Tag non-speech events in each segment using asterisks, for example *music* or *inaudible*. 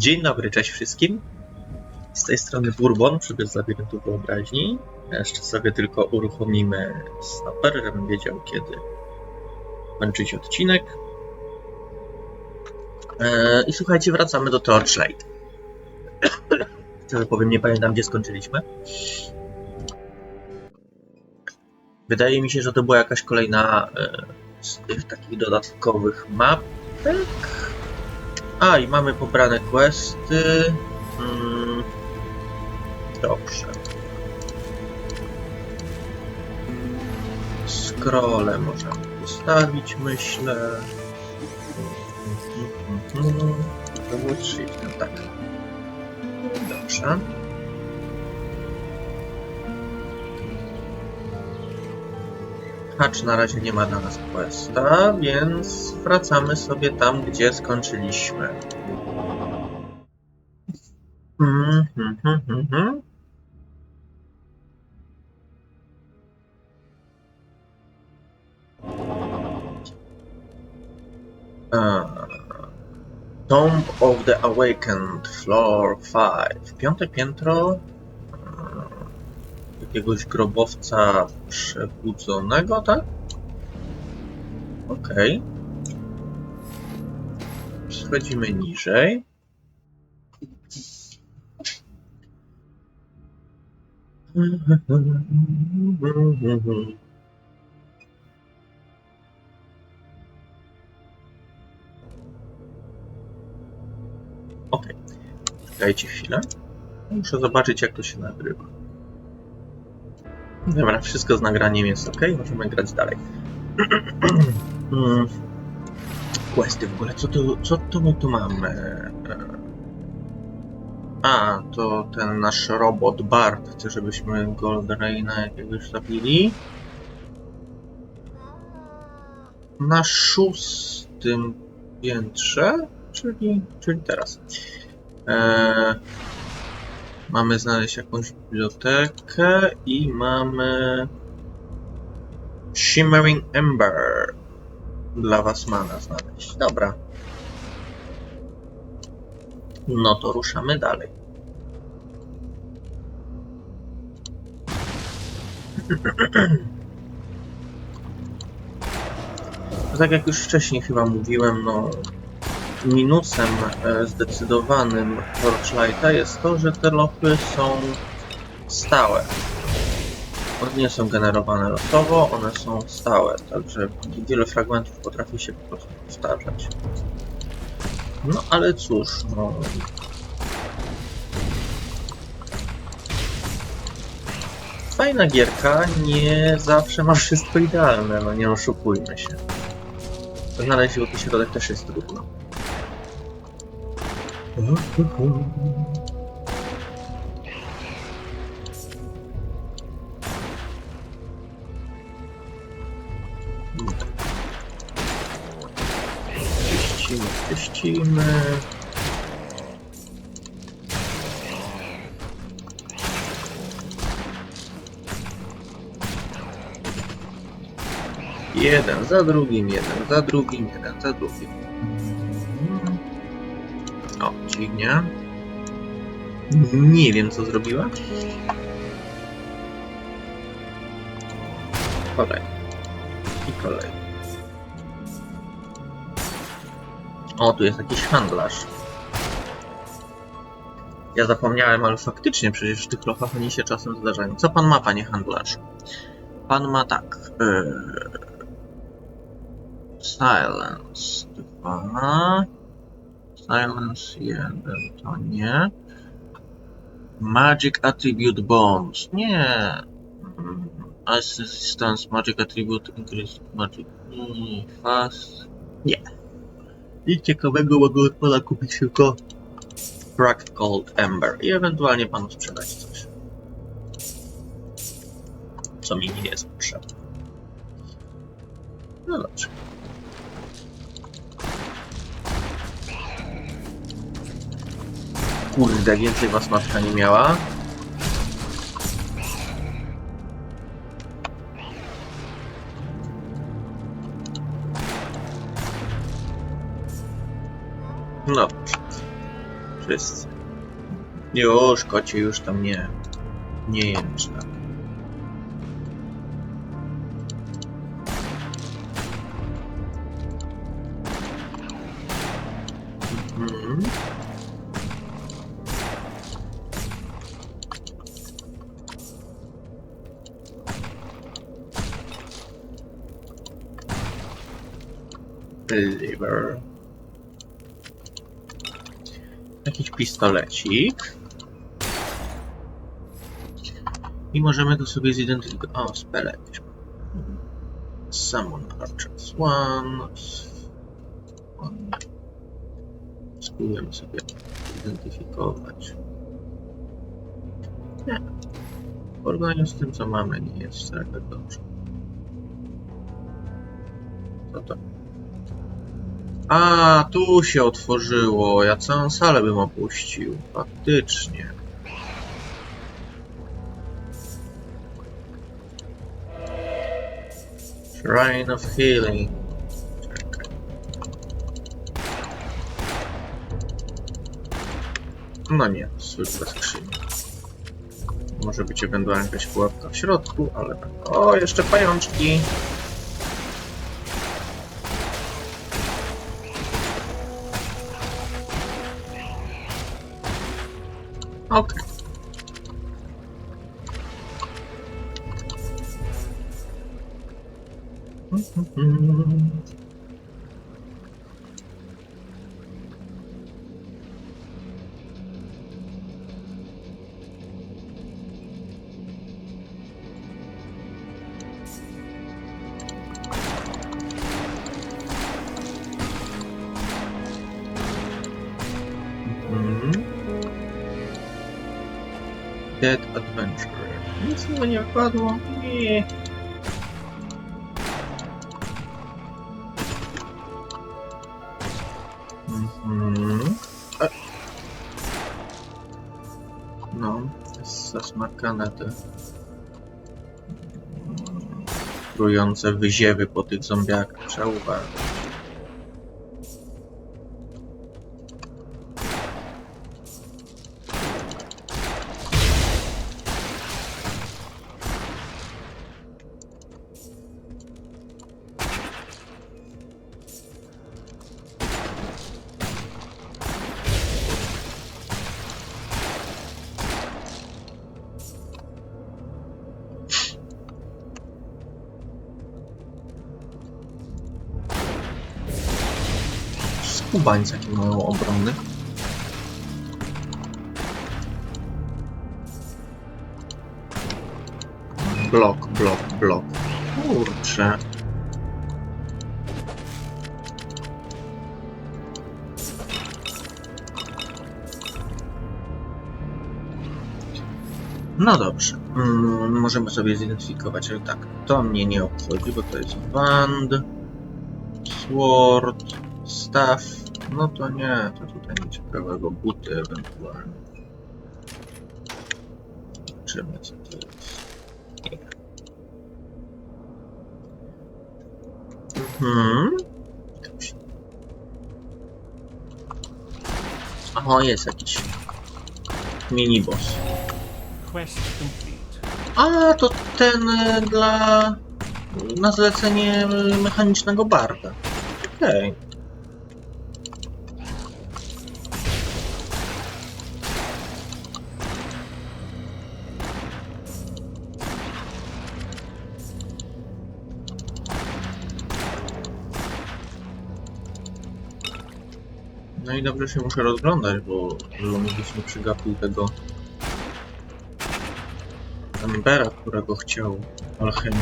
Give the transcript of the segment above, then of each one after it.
Dzień dobry, cześć wszystkim. Z tej strony Bourbon, przybył z labiryntu wyobraźni. Jeszcze sobie tylko uruchomimy stoper, żebym wiedział kiedy kończyć odcinek. Eee, I słuchajcie, wracamy do Torchlight. *coughs* Szczerze powiem, nie pamiętam gdzie skończyliśmy. Wydaje mi się, że to była jakaś kolejna e, z tych takich dodatkowych mapek. A, i mamy pobrane questy. Mm, dobrze. Scrolle możemy ustawić, myślę. Mhm. To było trzy, no tak. Dobrze. Hacz na razie nie ma dla nas questa, więc wracamy sobie tam, gdzie skończyliśmy. Mhm, mhm, mhm. Tomb of the Awakened, floor 5. Piąte piętro jakiegoś grobowca przebudzonego, tak? Okej. Schodzimy niżej. Okej. Dajcie chwilę. Muszę zobaczyć, jak to się nagrywa. Dobra, wszystko z nagraniem jest ok, możemy grać dalej. *clears throat* Mm. Questy w ogóle, co tu, co tu my tu mamy? A, to ten nasz robot Bart chce, żebyśmy Goldraina jakiegoś zabili. Na szóstym piętrze, czyli, czyli teraz. Eee, mamy znaleźć jakąś bibliotekę i mamy Shimmering Ember dla Wasmana znaleźć. Dobra. No to ruszamy dalej. *clears throat* Tak jak już wcześniej chyba mówiłem, no minusem e, zdecydowanym Torchlighta jest to, że te lopy są stałe. One nie są generowane losowo, one są stałe, także wiele fragmentów potrafi się po prostu powtarzać. No ale cóż, no... Fajna gierka, nie zawsze ma wszystko idealne, no nie oszukujmy się. Znaleźć złoty środek też jest trudno. Czyścimy, czyścimy. Jeden za drugim, jeden za drugim, jeden za drugim. O, dźwignia. Nie wiem, co zrobiła. Kolej. I kolej. O, tu jest jakiś handlarz. Ja zapomniałem, ale faktycznie przecież w tych lochach oni się czasem zdarzają. Co pan ma, panie handlarz? Pan ma tak. Yy... Silence 2. Silence 1 to nie. Magic Attribute Bombs. Nie. Mm, Assistance Magic Attribute Increase Magic. Nie. Fast. Nie. Nic ciekawego mogę od pana kupić tylko Cracked Gold Ember i ewentualnie panu sprzedać coś. Co mi nie jest potrzebne. No dobrze. Kurde, więcej was matka nie miała. No. Wszyscy. Już, kocie, już tam nie. Nie jęcz Liver. Jakiś pistolecik. I możemy go sobie zidentyfikować. O, spele jakieś. Summon purchase one. Spróbujemy sobie zidentyfikować. Nie. W porównaniu z tym, co mamy, nie jest tak dobrze. Co to? A, tu się otworzyło. Ja całą salę bym opuścił. Faktycznie. Shrine of Healing. No nie, zwykła skrzynia. Może być ewentualnie jakaś pułapka w środku, ale... O, jeszcze pajączki! Okej. Mu nie wpadło. Nie. Mhm. No, jest zasmakane te trujące wyziewy po tych zombiakach. Trzeba uważać. Skubańcy jakie mają obrony. Blok, blok, blok. Kurczę. No dobrze. Mm, możemy sobie zidentyfikować, ale tak, to mnie nie obchodzi, bo to jest Wand, Sword, Staff. No to nie, to tutaj nic ciekawego. Buty ewentualnie. Zobaczymy co to jest. Mhm. O, jest jakiś mini-boss. Quest complete. A, to ten e, dla... na zlecenie mechanicznego barda. Okej. No i dobrze się muszę rozglądać, bo Lumigis nie przygapił tego Embera, którego chciał alchemik.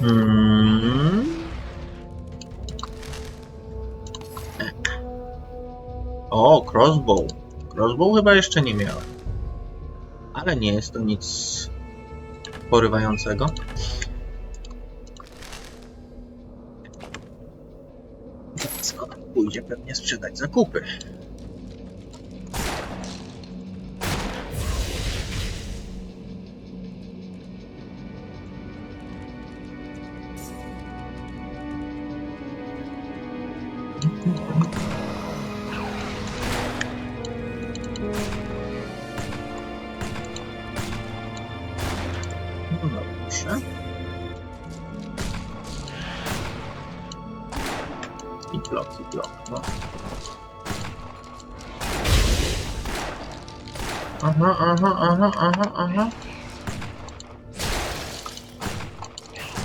Hmm. O, crossbow. Crossbow chyba jeszcze nie miałem. Ale nie jest to nic porywającego. Dziecko pójdzie pewnie sprzedać zakupy. Aha, aha, aha, aha, aha.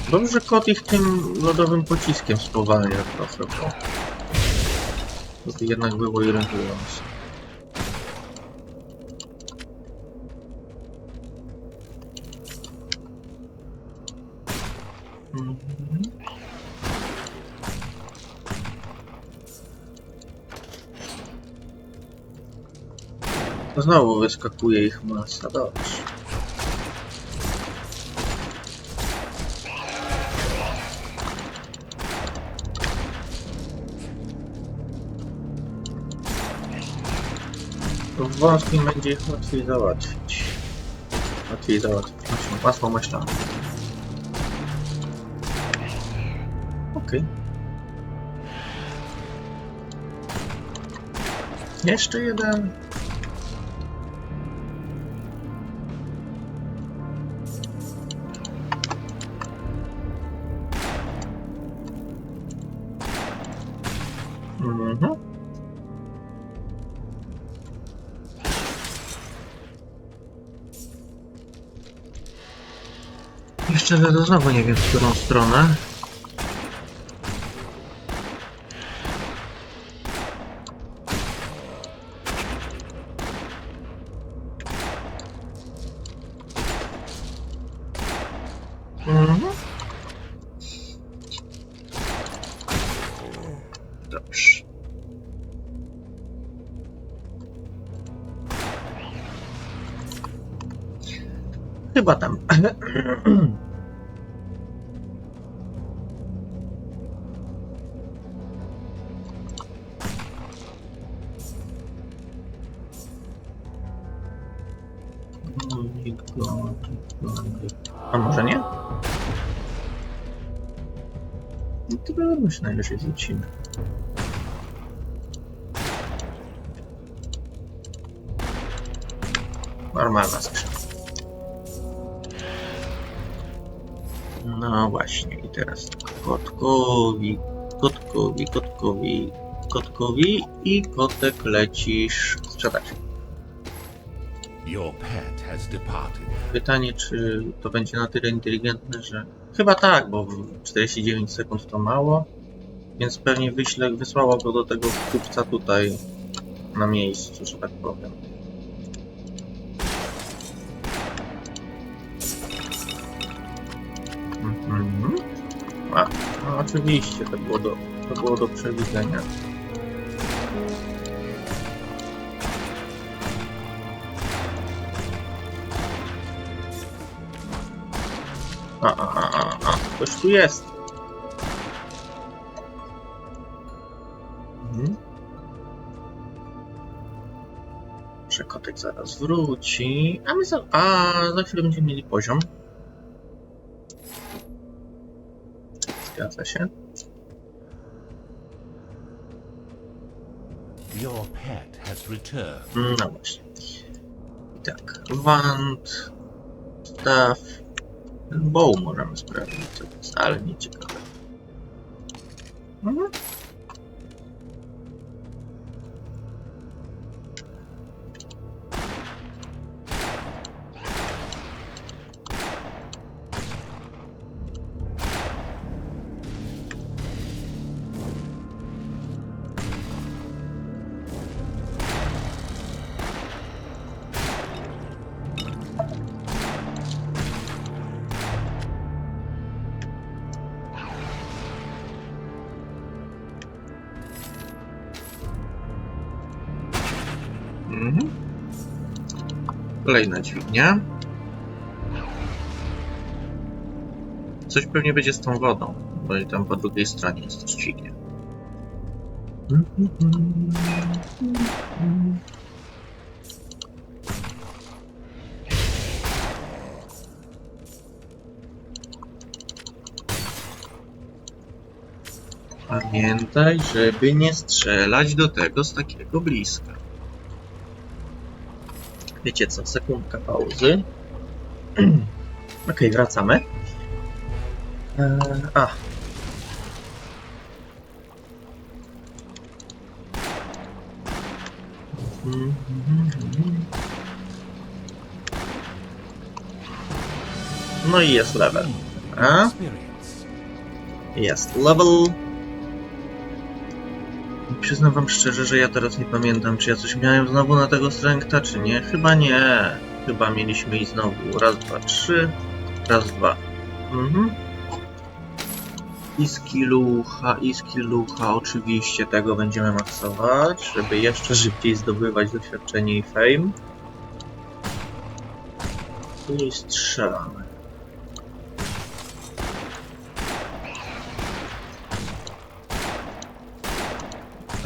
Dobrze, kot ich tym lodowym pociskiem spowalnia trochę, bo... jednak było irytujące. Znowu wyskakuje ich masa, dobrze. To w wąskim będzie ich łatwiej załatwić. Łatwiej załatwić. Masło, masło maślane. Okej. Jeszcze jeden. Mhm. To znowu nie wiem w którą stronę. Mhm. Chyba tam. *clears throat* Wiadomo, że najwyżej wrócimy. Normalna skrzynka. No właśnie, i teraz kotkowi, kotkowi, kotkowi, kotkowi i kotek lecisz sprzedać. Pytanie, czy to będzie na tyle inteligentne, że... Chyba tak, bo w 49 sekund to mało, więc pewnie wyślę, wysłało go do tego kupca tutaj na miejscu, że tak powiem. Mhm. A, no oczywiście, to było do, to było do przewidzenia. Tu jest. Mhm. Przekotek zaraz wróci. A my za, a za chwilę będziemy mieli poziom. Zgadza się. Your pet has returned. No właśnie. Tak, wand, staw, bow możemy sprawdzić, co to jest, ale nie ciekawe. Mhm. Mhm. Kolejna dźwignia. Coś pewnie będzie z tą wodą, bo i tam po drugiej stronie jest dźwignia. Pamiętaj, żeby nie strzelać do tego z takiego bliska. Wiecie co, sekundka pauzy. *clears throat* Okej, wracamy. Eee, a. No i jest level. A? Jest level. Przyznam wam szczerze, że ja teraz nie pamiętam, czy ja coś miałem znowu na tego strengta, czy nie. Chyba nie. Chyba mieliśmy i znowu raz, dwa, trzy. Raz, dwa. Mhm. I skillucha, i skillucha. Oczywiście tego będziemy maksować, żeby jeszcze szybciej zdobywać doświadczenie i fame. I strzelamy. No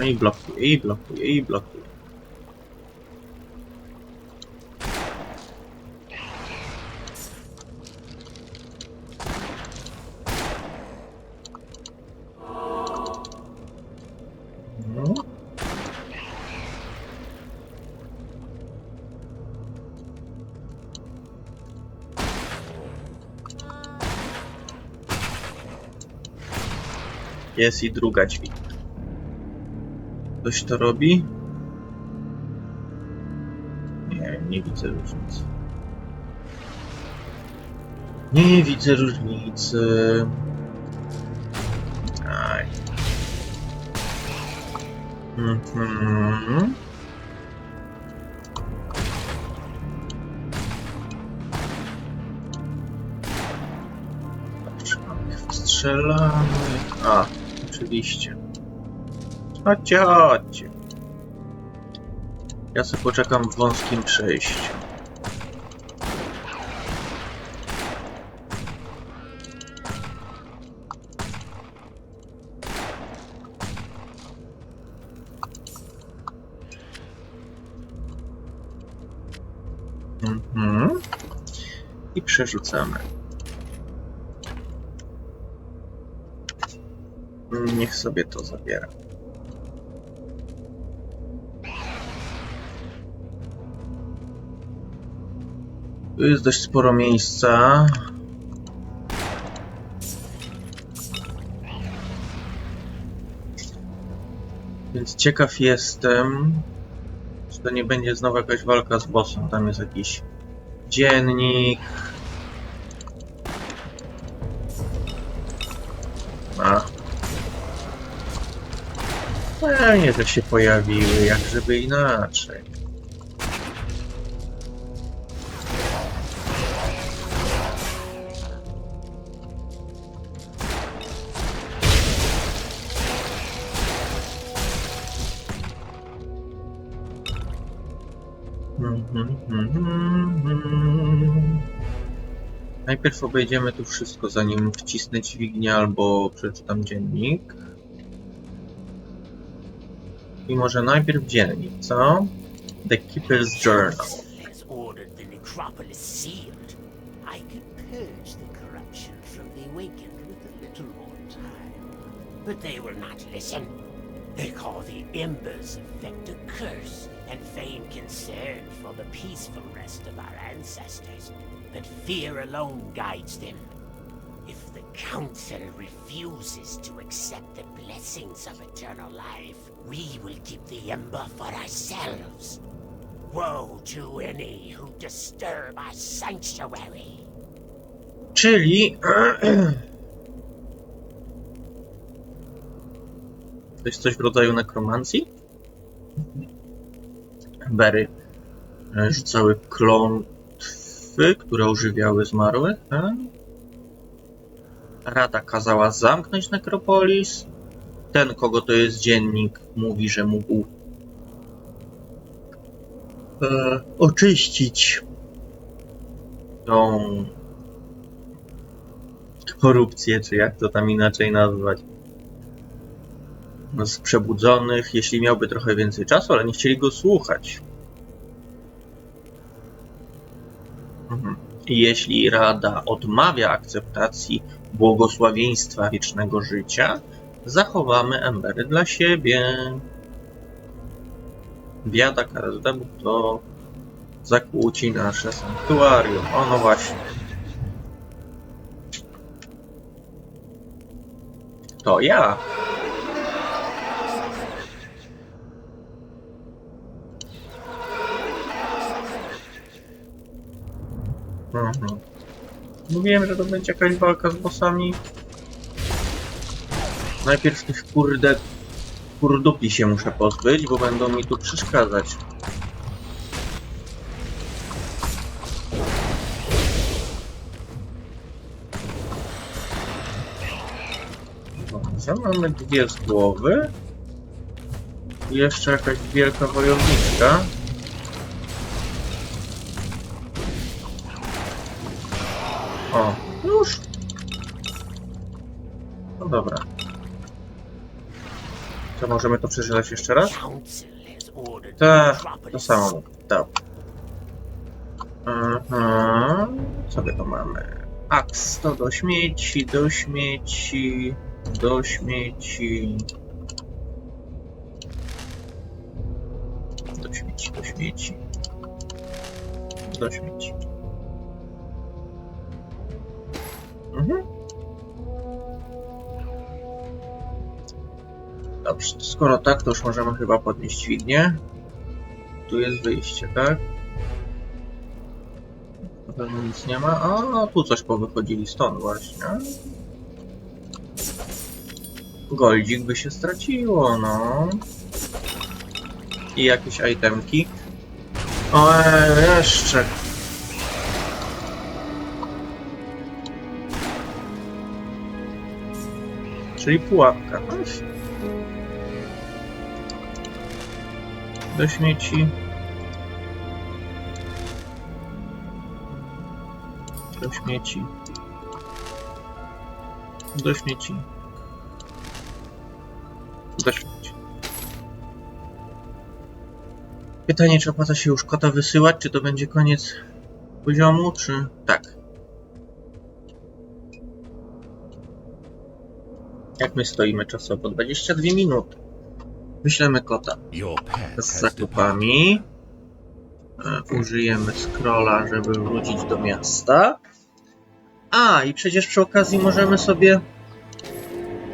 i blokuje, i blokuje, i blokuje. No. Jest i druga dźwig. Ktoś to robi? Nie, nie widzę różnicy. Nie widzę różnicy. Aj. Mhm. Wstrzelanych. A, oczywiście. Chodźcie, chodźcie. Ja sobie poczekam w wąskim przejściu. Mhm. I przerzucamy. Niech sobie to zabiera. Tu jest dość sporo miejsca. Więc ciekaw jestem, czy to nie będzie znowu jakaś walka z bossem. Tam jest jakiś dziennik. A. Fajnie, że się pojawiły, jak żeby inaczej. Najpierw obejdziemy tu wszystko, zanim wcisnę dźwignię albo przeczytam dziennik. I może najpierw dziennik, co? The Keeper's Journal. But they will not listen. They call the embers effect a curse and feign concern for the peaceful rest of our ancestors. But fear alone guides them. If the Council refuses to accept the blessings of eternal life, we will keep the Ember for ourselves. Woe to any who disturb our sanctuary. Czyli... *clears throat* To jest coś w rodzaju nekromancji? Bery e, rzucały klątwy, które ożywiały zmarłych. a? Rada kazała zamknąć nekropolis. Ten, kogo to jest dziennik, mówi, że mógł e, oczyścić tą korupcję, czy jak to tam inaczej nazwać. Z przebudzonych, jeśli miałby trochę więcej czasu, ale nie chcieli go słuchać. Jeśli Rada odmawia akceptacji błogosławieństwa wiecznego życia, Zachowamy embery dla siebie. Biada każdemu, kto zakłóci nasze sanktuarium. O, no właśnie. To ja. Mhm. Mówiłem, że to będzie jakaś walka z bossami. Najpierw tych kurde kurdupli się muszę pozbyć, bo będą mi tu przeszkadzać. Dobrze, mamy dwie z głowy. I jeszcze jakaś wielka wojowniczka. Możemy to przeczytać jeszcze raz? Tak, to samo. Dobra. Mhm. Co my to mamy? Aks to do śmieci, do śmieci, do śmieci. Do śmieci, do śmieci. Do śmieci. Mhm. Dobrze, skoro tak, to już możemy chyba podnieść dźwignię. Tu jest wyjście, tak? Na pewno nic nie ma. A, tu coś powychodzili stąd właśnie. Goldzik by się straciło, no. I jakieś itemki. O, jeszcze. Czyli pułapka. Do śmieci. Do śmieci. Do śmieci. Do śmieci. Pytanie, czy opłaca się już kota wysyłać, czy to będzie koniec poziomu, czy... Tak. Jak my stoimy czasowo? 22 minuty. Wyślemy kota z zakupami. E, Użyjemy scrolla, żeby wrócić do miasta. A, i przecież przy okazji możemy sobie.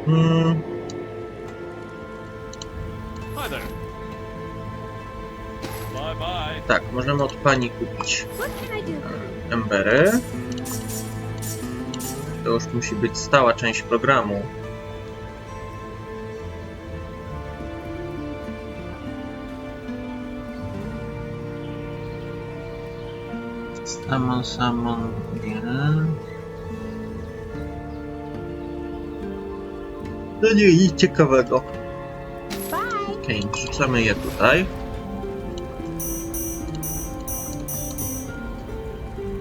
Mm, tak, możemy od pani kupić you? embery. To już musi być stała część programu. Summon, summon, nie. No nie, nic ciekawego. Okej, wrzucamy je tutaj.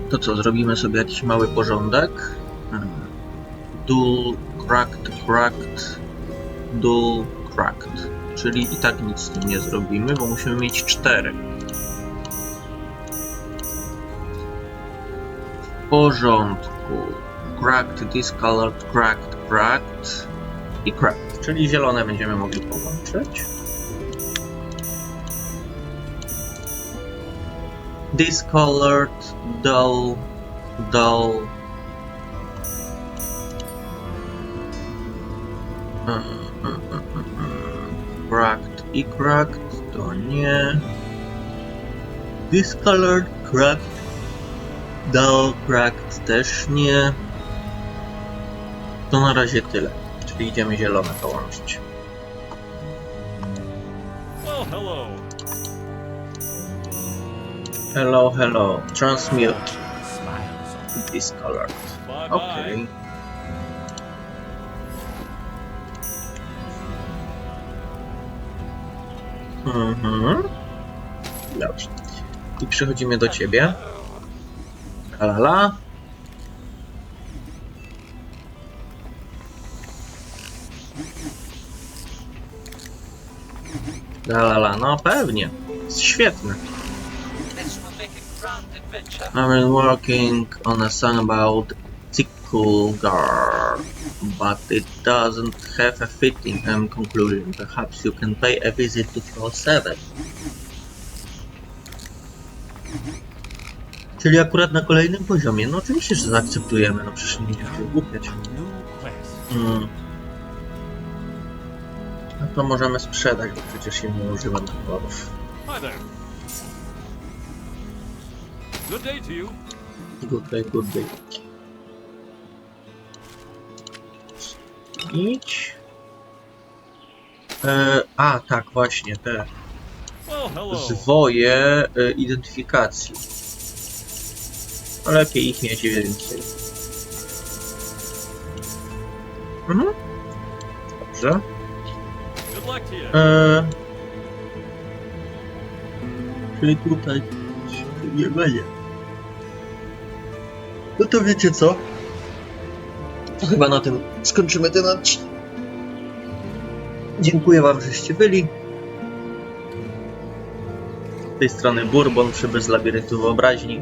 To co, zrobimy sobie jakiś mały porządek. Hmm. Dual, cracked, cracked, dual, cracked. Czyli i tak nic z tym nie zrobimy, bo musimy mieć cztery. Porządku. Cracked, discolored, cracked, cracked i cracked. Czyli zielone będziemy mogli połączyć. discolored, dull, dull. Cracked i cracked to nie. Discolored, cracked, cracked też nie. To na razie tyle. Czyli idziemy zielone połączyć. Well, hello. Hello, hello. Transmute. Discolored. Okej. Mhm. Dobrze. I przechodzimy do ciebie. Alala. Alala, no pewnie. Świetne. This will make a grand. I've been working on a song about tick cool girl, but it doesn't have a fitting end conclusion. Perhaps you can pay a visit to floor 7. Czyli akurat na kolejnym poziomie. No oczywiście, że zaakceptujemy, no przecież nie będziemy się głupiać. A new quest. Mm. No to możemy sprzedać, bo przecież ja nie używam towarów. Good day to you. Good day, good day. Idź. E, a, tak, właśnie, te hello. zwoje e, identyfikacji. Ale lepiej ich mieć więcej. Mhm. Dobrze. Good luck to you. E, czyli tutaj nie będzie. No to wiecie co? To chyba na tym skończymy ten odcinek. Dziękuję wam, żeście byli. Z tej strony Bourbon, przybysz z labiryntu wyobraźni.